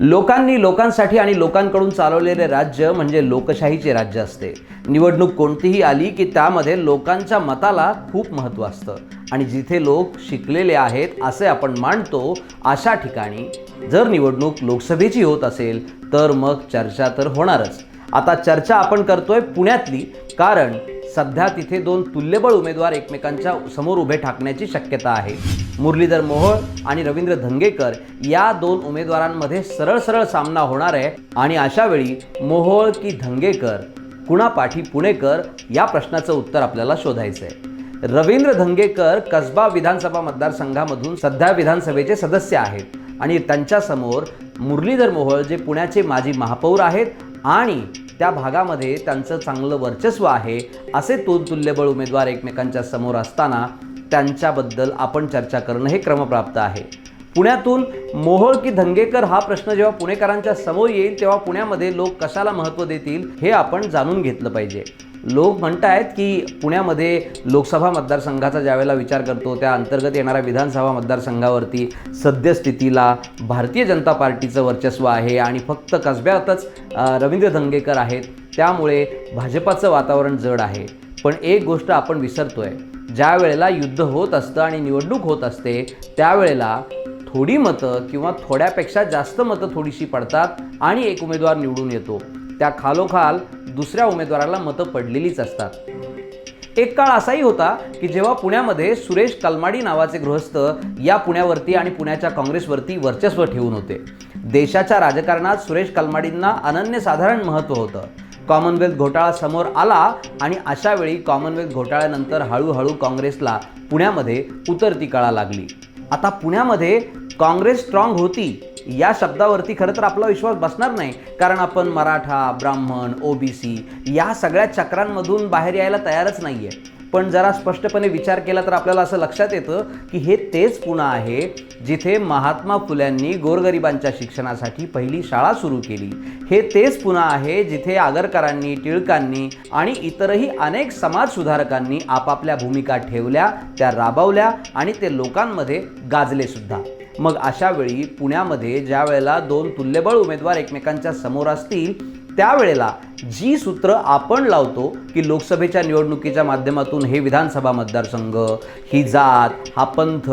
लोकांनी लोकांसाठी आणि लोकांकडून चालवलेले राज्य म्हणजे लोकशाहीचे राज्य असते. निवडणूक कोणतीही आली की त्यामध्ये लोकांच्या मताला खूप महत्त्व असतं. आणि जिथे लोक शिकलेले आहेत असे आपण मानतो अशा ठिकाणी जर निवडणूक लोकसभेची होत असेल तर मग चर्चा तर होणारच. आता चर्चा आपण करतोय पुण्यातली कारण सध्या तिथे दोन तुल्यबळ उमेदवार एकमेकांच्या समोर उभे ठाकण्याची शक्यता आहे. मुरलीधर मोहोळ आणि रवींद्र धंगेकर या दोन उमेदवारांमध्ये सरळ सरळ सामना होणार आहे. आणि अशा वेळी मोहोळ की धंगेकर कुणापाठी पुणेकर या प्रश्नाचं उत्तर आपल्याला शोधायचं आहे. रवींद्र धंगेकर कसबा विधानसभा मतदारसंघामधून सध्या विधानसभेचे सदस्य आहेत. आणि त्यांच्यासमोर मुरलीधर मोहोळ जे पुण्याचे माजी महापौर आहेत आणि त्या भागामध्ये त्यांचं चांगलं वर्चस्व आहे असे दोन तुल्यबळ उमेदवार एकमेकांच्या समोर असताना त्यांच्याबद्दल आपण चर्चा करणं हे क्रमप्राप्त आहे. पुण्यातून मोहोळ की धंगेकर हा प्रश्न जेव्हा पुणेकरांच्या समोर येईल तेव्हा पुण्यामध्ये लोक कशाला महत्त्व देतील हे आपण जाणून घेतलं पाहिजे. लोक म्हणतायत की पुण्यामध्ये लोकसभा मतदारसंघाचा ज्यावेळेला विचार करतो त्या अंतर्गत येणाऱ्या विधानसभा मतदारसंघावरती सद्यस्थितीला भारतीय जनता पार्टीचं वर्चस्व आहे आणि फक्त कसब्यातच रवींद्र धंगेकर आहेत. त्यामुळे भाजपाचं वातावरण जड आहे. पण एक गोष्ट आपण विसरतो आहे ज्या वेळेला युद्ध होत असतं आणि निवडणूक होत असते त्यावेळेला थोडी मतं किंवा थोड्यापेक्षा जास्त मतं थोडीशी पडतात आणि एक उमेदवार निवडून येतो. त्या खालोखाल दुसऱ्या उमेदवाराला मतं पडलेलीच असतात. एक काळ असाही होता की जेव्हा पुण्यामध्ये सुरेश कलमाडी नावाचे गृहस्थ या पुण्यावरती आणि पुण्याच्या काँग्रेसवरती वर्चस्व ठेवून होते. देशाच्या राजकारणात सुरेश कलमाडींना अनन्यसाधारण महत्त्व होतं. कॉमनवेल्थ घोटाळा समोर आला आणि अशा वेळी कॉमनवेल्थ घोटाळ्यानंतर हळूहळू काँग्रेसला पुण्यामध्ये उतरती कळा लागली. आता पुण्यामध्ये काँग्रेस स्ट्रॉंग होती या शब्दावरती खरं तर आपला विश्वास बसणार नाही. कारण आपण मराठा ब्राह्मण ओबीसी या सगळ्या चक्रांमधून बाहेर यायला तयारच नाही आहे पण जरा स्पष्टपणे विचार केला तर आपल्याला असं लक्षात येतं की हे तेच पुणे आहे जिथे महात्मा फुल्यांनी गोरगरिबांच्या शिक्षणासाठी पहिली शाळा सुरू केली. हे तेच पुणे आहे जिथे आगरकरांनी टिळकांनी आणि इतरही अनेक समाजसुधारकांनी आपापल्या भूमिका ठेवल्या त्या राबवल्या आणि ते लोकांमध्ये गाजले सुद्धा. मग अशा वेळी पुण्यामध्ये ज्या वेळेला दोन तुल्यबळ उमेदवार एकमेकांच्या समोर असतील त्यावेळेला जी सूत्र आपण लावतो की लोकसभेच्या निवडणुकीच्या माध्यमातून हे विधानसभा मतदारसंघ ही जात हा पंथ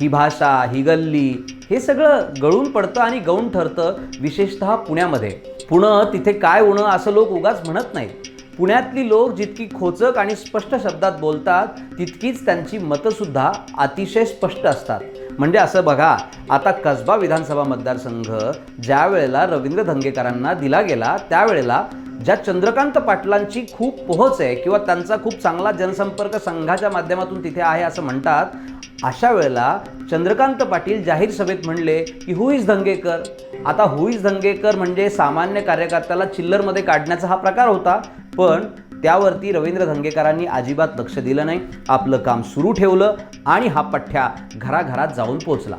ही भाषा ही गल्ली हे सगळं गळून पडतं आणि गौण ठरतं विशेषतः पुण्यामध्ये. पुणं तिथे काय होणं असं लोक उगाच म्हणत नाहीत. पुण्यातली लोक जितकी खोचक आणि स्पष्ट शब्दात बोलतात तितकीच त्यांची मतंसुद्धा अतिशय स्पष्ट असतात. म्हणजे असं बघा आता कसबा विधानसभा मतदारसंघ ज्या वेळेला रवींद्र धंगेकरांना दिला गेला त्यावेळेला ज्या चंद्रकांत पाटलांची खूप पोहोच आहे किंवा त्यांचा खूप चांगला जनसंपर्क संघाच्या माध्यमातून तिथे आहे असं म्हणतात अशा वेळेला चंद्रकांत पाटील जाहीर सभेत म्हणले की हु इज धंगेकर? आता हुईज धंगेकर? म्हणजे सामान्य कार्यकर्त्याला चिल्लरमध्ये काढण्याचा हा प्रकार होता. पण त्यावरती रवींद्र धंगेकरांनी अजिबात लक्ष दिलं नाही. आपलं काम सुरू ठेवलं आणि हा पठ्ठ्या घराघरात जाऊन पोचला.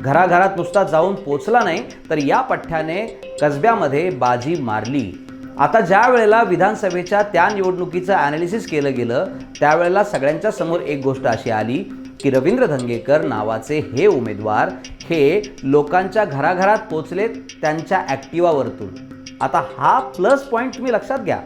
घराघरात नुसता जाऊन पोचला नाही तर या पठ्ठ्याने कसब्यामध्ये बाजी मारली. आता ज्या वेळेला विधानसभेच्या त्या निवडणुकीचं ॲनालिसिस केलं गेलं त्यावेळेला सगळ्यांच्या समोर एक गोष्ट अशी आली की रवींद्र धंगेकर नावाचे हे उमेदवार हे लोकांच्या घराघरात पोचलेत त्यांच्या ॲक्टिवावरतून आता हा प्लस पॉईंट तुम्ही लक्षात घ्या.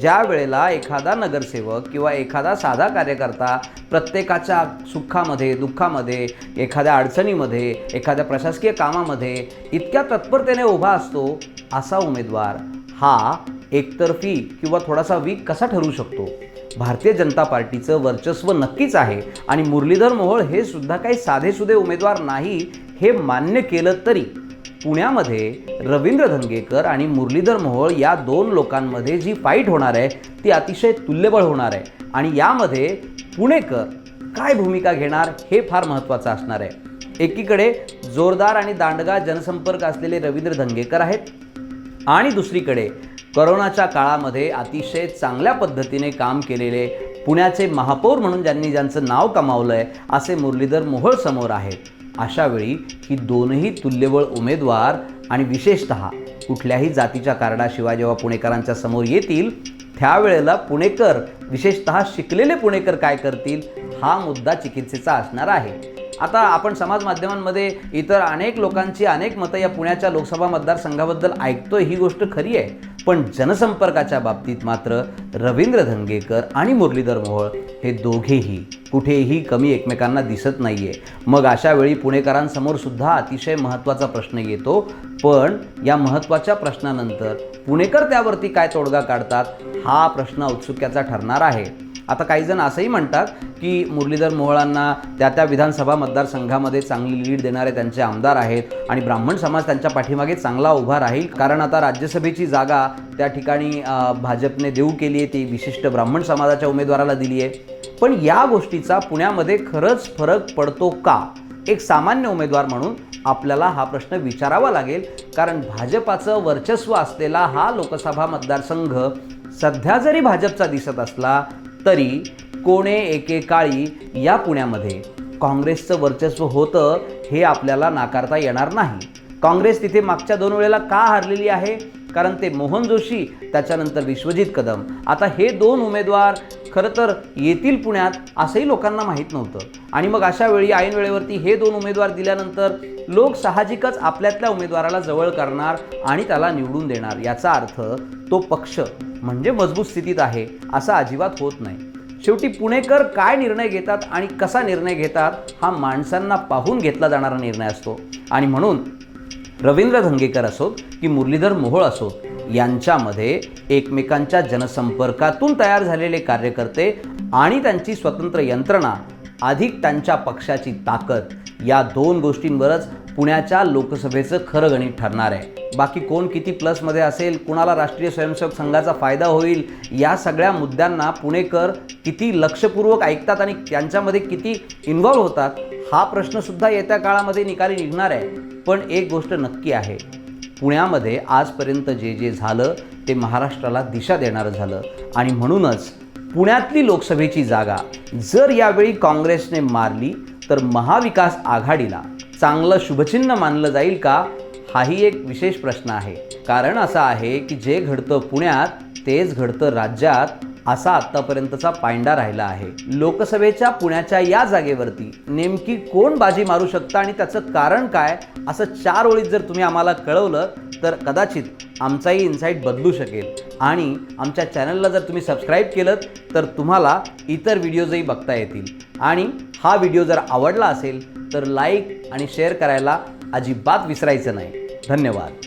ज्या वेळेला एखादा नगरसेवक किंवा एखादा साधा कार्यकर्ता प्रत्येकाच्या सुखामध्ये दुःखामध्ये एखाद्या अडचणीमध्ये एखाद्या प्रशासकीय कामामध्ये इतक्या तत्परतेने उभा असतो असा उमेदवार हा एकतर्फी किंवा थोडासा वीक कसा ठरू शकतो? भारतीय जनता पार्टीचं वर्चस्व नक्कीच आहे आणि मुरलीधर मोहोळ हे सुद्धा काही साधेसुधे उमेदवार नाही हे मान्य केलं तरी. पुण्यामध्ये रवींद्र धंगेकर आणि मुरलीधर मोहोळ या दोन लोकांमध्ये जी फाईट होणार आहे ती अतिशय तुल्यबळ होणार आहे. आणि यामध्ये पुणेकर काय भूमिका घेणार हे फार महत्त्वाचं असणार आहे. एकीकडे जोरदार आणि दांडगा जनसंपर्क असलेले रवींद्र धंगेकर आहेत आणि दुसरीकडे करोनाच्या काळामध्ये अतिशय चांगल्या पद्धतीने काम केलेले पुण्याचे महापौर म्हणून ज्यांनी ज्यांचं नाव कमावलं आहे असे मुरलीधर मोहोळ समोर आहेत. अशावेळी ही दोनही तुल्यबळ उमेदवार आणि विशेषत कुठल्याही जातीच्या कारणाशिवाय जेव्हा पुणेकरांच्या समोर येतील त्यावेळेला पुणेकर विशेषत शिकलेले पुणेकर काय करतील हा मुद्दा चिकित्सेचा असणार आहे. आता आपण समाज माध्यमांमध्ये इतर अनेक लोकांची अनेक मतं या पुण्याच्या लोकसभा मतदारसंघाबद्दल ऐकतो ही गोष्ट खरी आहे. पण जनसंपर्काच्या बाबतीत मात्र रवींद्र धंगेकर आणि मुरलीधर मोहोळ हे दोघेही कुठेही कमी एकमेकांना दिसत नाही आहे मग अशा वेळी पुणेकरांसमोर सुद्धा अतिशय महत्त्वाचा प्रश्न येतो. पण या महत्त्वाच्या प्रश्नानंतर पुणेकर त्यावरती काय तोडगा काढतात? हा प्रश्न औत्सुक्याचा ठरणार आहे. आता काही जण असंही म्हणतात की मुरलीधर मोहळांना त्या त्या विधानसभा मतदारसंघामध्ये चांगली लीड देणारे त्यांचे आमदार आहेत आणि ब्राह्मण समाज त्यांच्या पाठीमागे चांगला उभा राहील. कारण आता राज्यसभेची जागा त्या ठिकाणी भाजपने देऊ केली आहे. ती विशिष्ट ब्राह्मण समाजाच्या उमेदवाराला दिली आहे. पण या गोष्टीचा पुण्यामध्ये खरंच फरक पडतो का? एक सामान्य उमेदवार म्हणून आपल्याला हा प्रश्न विचारावा लागेल कारण भाजपाचं वर्चस्व असलेला हा लोकसभा मतदारसंघ सध्या जरी भाजपचा दिसत असला तरी कोणे एकेकाळी या पुण्यामध्ये काँग्रेसचं वर्चस्व होतं हे आपल्याला नाकारता येणार नाही. काँग्रेस तिथे मागच्या दोन वेळेला का हारलेली आहे? कारण ते मोहन जोशी त्याच्यानंतर विश्वजित कदम. आता हे दोन उमेदवार खरं तर येतील पुण्यात असंही लोकांना माहीत नव्हतं. आणि मग अशा वेळी ऐन वेळेवरती हे दोन उमेदवार दिल्यानंतर लोक साहजिकच आपल्यातल्या उमेदवाराला जवळ करणार आणि त्याला निवडून देणार. याचा अर्थ तो पक्ष म्हणजे मजबूत स्थितीत आहे असा अजिबात होत नाही. शेवटी पुणेकर काय निर्णय घेतात आणि कसा निर्णय घेतात हा माणसांना पाहून घेतला जाणारा निर्णय असतो. आणि म्हणून रवींद्र धंगेकर असोत की मुरलीधर मोहोळ असोत यांच्यामध्ये एकमेकांच्या जनसंपर्कातून तयार झालेले कार्यकर्ते आणि त्यांची स्वतंत्र यंत्रणा अधिक त्यांच्या पक्षाची ताकद या दोन गोष्टींवरच पुण्याच्या लोकसभेचं खरं गणित ठरणार आहे. बाकी कोण किती प्लसमध्ये असेल कुणाला राष्ट्रीय स्वयंसेवक संघाचा फायदा होईल या सगळ्या मुद्द्यांना पुणेकर किती लक्षपूर्वक ऐकतात आणि त्यांच्यामध्ये किती इन्व्हॉल्व्ह होतात हा प्रश्नसुद्धा येत्या काळामध्ये निकाली निघणार आहे. पण एक गोष्ट नक्की आहे. पुण्यामध्ये आजपर्यंत जे जे झालं ते महाराष्ट्राला दिशा देणारं झालं. आणि म्हणूनच पुण्यातली लोकसभेची जागा जर यावेळी काँग्रेसने मारली तर महाविकास आघाडीला चांगलं शुभचिन्ह मानलं जाईल का? हाही एक विशेष प्रश्न आहे. कारण असं आहे की जे घडतं पुण्यात तेच घडतं राज्यात. असा आत्तापर्यंतचा पायंडा राहिला आहे. लोकसभेच्या पुण्याच्या या जागेवरती नेमकी कोण बाजी मारू शकता आणि त्याचं कारण काय असं चार ओळीत जर तुम्ही आम्हाला कळवलं तर कदाचित आमचाही इन्साईट बदलू शकेल. आणि आमच्या चॅनलला जर तुम्ही सबस्क्राईब केलं तर तुम्हाला इतर व्हिडिओजही बघता येतील. आणि हा व्हिडिओ जर आवडला असेल तर लाईक आणि शेअर करायला अजिबात विसरायचं नाही. धन्यवाद.